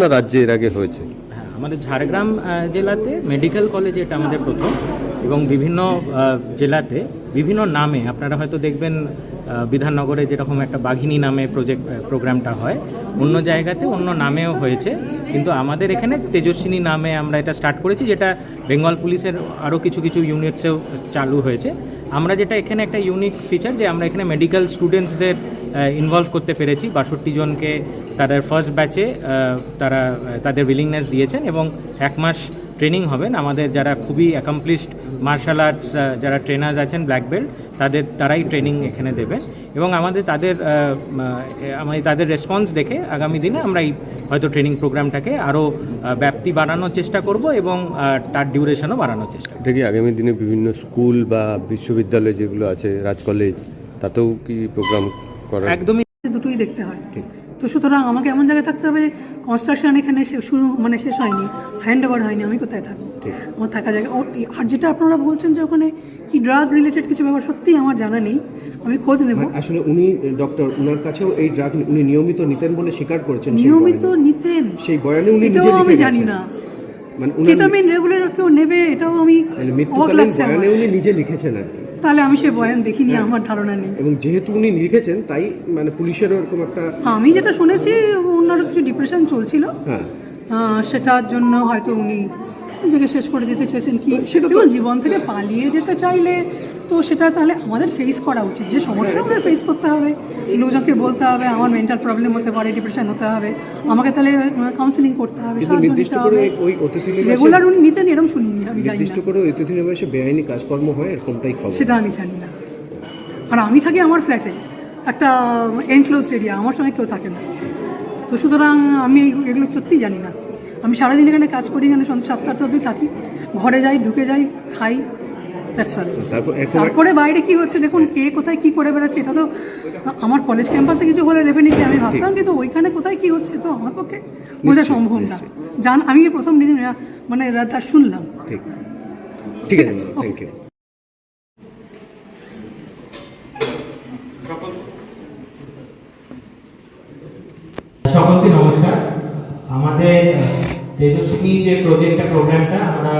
না রাজ্যে এর আগে হয়েছে? হ্যাঁ আমাদের ঝাড়গ্রাম জেলাতে মেডিকেল কলেজ এটা আমাদের প্রথম এবং বিভিন্ন জেলাতে বিভিন্ন নামে, আপনারা হয়তো দেখবেন বিধাননগরে যেরকম একটা বাঘিনী নামে প্রজেক্ট প্রোগ্রামটা হয়, অন্য জায়গাতে অন্য নামেও হয়েছে, কিন্তু আমাদের এখানে তেজস্বিনী নামে আমরা এটা স্টার্ট করেছি, যেটা বেঙ্গল পুলিশের আরও কিছু কিছু ইউনিটসেও চালু হয়েছে। আমরা যেটা এখানে একটা ইউনিক ফিচার যে আমরা এখানে মেডিকেল স্টুডেন্টসদের ইনভলভ করতে পেরেছি, বাষট্টি জনকে তাদের ফার্স্ট ব্যাচে তারা তাদের উইলিংনেস দিয়েছেন এবং এক মাস ট্রেনিং হবেন। আমাদের যারা খুবই অ্যাকমপ্লিশড মার্শাল আর্টস যারা ট্রেনার্স আছেন ব্ল্যাক বেল্ট তাদের তারাই ট্রেনিং এখানে দেবেন। এবং আমাদের তাদের আমাদের তাদের রেসপন্স দেখে আগামী দিনে আমরা এই হয়তো ট্রেনিং প্রোগ্রামটাকে আরও ব্যাপ্তি বাড়ানোর চেষ্টা করব এবং তার ডিউরেশনও বাড়ানোর চেষ্টা করব। এটা কি আগামী দিনে বিভিন্ন স্কুল বা বিশ্ববিদ্যালয় যেগুলো আছে রাজ কলেজ তাতেও কি প্রোগ্রাম করার? একদমই দুটোই দেখতে হয়। তো সুতরাং আমাকে এমন জায়গায় থাকতে হবে কনস্ট্রাকশন এখানে শুরু মানে শেষ হয়নি হ্যান্ড ওভার হয়নি আমি কোথায় থাকব? আমার থাকা জায়গা। আর যেটা আপনারা বলছেন যে ওখানে কি ড্রাগ রিলেটেড কিছু ব্যাপার সত্যিই আমার জানা নেই আমি খোঁজ নেব। আসলে উনি ডক্টর উনার কাছেও এই ড্রাগ উনি নিয়মিত নিতেন বলে স্বীকার করেছেন নিয়মিত নিতেন। সেই বয়ানে উনি নিজে আমি জানি না। মানে কেটামিন রেগুলার কেউ নেবে এটাও আমি মানে মৃত্যুকালীন বয়ানে উনি নিজে লিখেছেন আর কি। তাহলে আমি সে বয়ান দেখিনি আমার ধারণা নেই। এবং যেহেতু উনি লিখেছেন তাই মানে পুলিশেরও এরকম একটা আমি যেটা শুনেছি ওনার কিছু ডিপ্রেশন চলছিল। হ্যাঁ। সেটার জন্য হয়তো উনি নিজেকে শেষ করে দিতে চেয়েছেন কি? সেটা জীবন থেকে পালিয়ে যেতে চাইলে তো সেটা তাহলে আমাদের ফেস করা উচিত। যে সমস্যা আমাদের ফেস করতে হবে। লোকজনকে বলতে হবে আমার মেন্টাল প্রবলেম হতে পারে ডিপ্রেশন হতে হবে। আমাকে তাহলে কাউন্সিলিং করতে হবে সাহায্য নিতে রেগুলার উনি নিতেন এরকম শুনিনি আমি জানি না। করে অতিথি নিবাসে বেআইনি কাজকর্ম হয় এরকমটাই খবর। সেটা আমি জানি না। আর আমি থাকি আমার ফ্ল্যাটে একটা এনক্লোজ এরিয়া আমার সঙ্গে কেউ থাকে না। তো সুতরাং আমি এগুলো সত্যিই জানি না। আমি সারাদিন এখানে কাজ করি এখানে সন্ধ্যা সাতটা আটটা অবধি থাকি। ঘরে যাই ঢুকে যাই খাই। তারপর বাইরে কি হচ্ছে? দেখুন কে কোথায় কি করে বেড়াচ্ছে এটা তো আমার কলেজ ক্যাম্পাসে কিছু হলে ডেফিনেটলি আমি ভাবতাম কিন্তু ওইখানে কোথায় কি হচ্ছে তো আমার পক্ষে বোঝা সম্ভব না। জান আমি প্রথম দিন মানে রাত শুনলাম। ঠিক। ঠিক আছে থ্যাংক ইউ সকলকে নমস্কার। আমাদের তেজস্বিনী যে প্রজেক্টটা প্রোগ্রামটা আমরা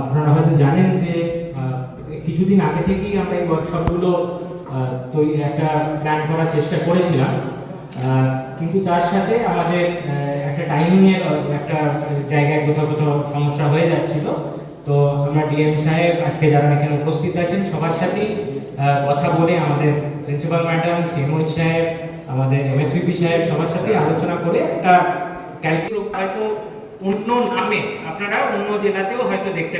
আপনারা হয়তো জানেন যে কিছুদিন আগে থেকেই আমরা এই ওয়ার্কশপগুলো তৈরি, একটা প্ল্যান করার চেষ্টা করেছিলাম। কিন্তু তার সাথে আমাদের একটা টাইমিংয়ের একটা জায়গায় কোথাও কোথাও সমস্যা হয়ে যাচ্ছিল। তো আমরা ডিএম সাহেব, আজকে যারা এখানে উপস্থিত আছেন, সবার সাথেই কথা বলে আমাদের প্রিন্সিপাল ম্যাডাম সিএমও সাহেব, আমাদের এমএসপিপি সাহেব, সবার সাথে আলোচনা করে একটা ক্যালকুলেট হয়তো অন্য নামে, আপনারা অন্য জেলাতেও হয়তো দেখতে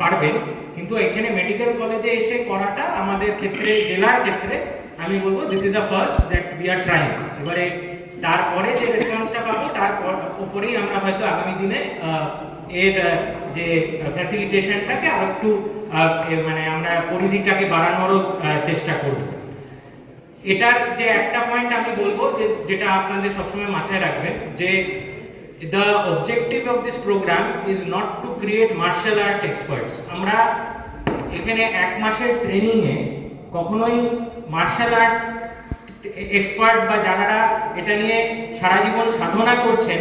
পারবেন। কিন্তু এখানে মেডিকেল কলেজে এসে করাটা আমাদের ক্ষেত্রে, জেলার ক্ষেত্রে, আমি বলব this is the first that we are trying এবারে তারপরে যে রেসপন্সটা পাবো, তার উপরেই আমরা হয়তো আগামী দিনে এর যে ফ্যাসিলিটেশনটাকে আর একটু মানে আমরা পরিধিটাকে বাড়ানোরও চেষ্টা করব। এটার যে একটা পয়েন্ট আমি বলব যে, যেটা আপনাদের সবসময় মাথায় রাখবেন যে the objective of this program is not to create martial art experts আমরা এখানে এক মাসের ট্রেনিং এ কখনোই মার্শাল আর্ট এক্সপার্ট বা যারা এটা নিয়ে সারা জীবন সাধনা করছেন,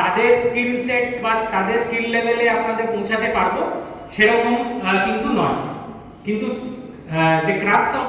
তাদের স্কিল সেট বা তাদের স্কিল লেভেলে আপনাদের পৌঁছাতে পারব, সেরকম কিন্তু নয়। কিন্তু দ্য ক্রাক্স অফ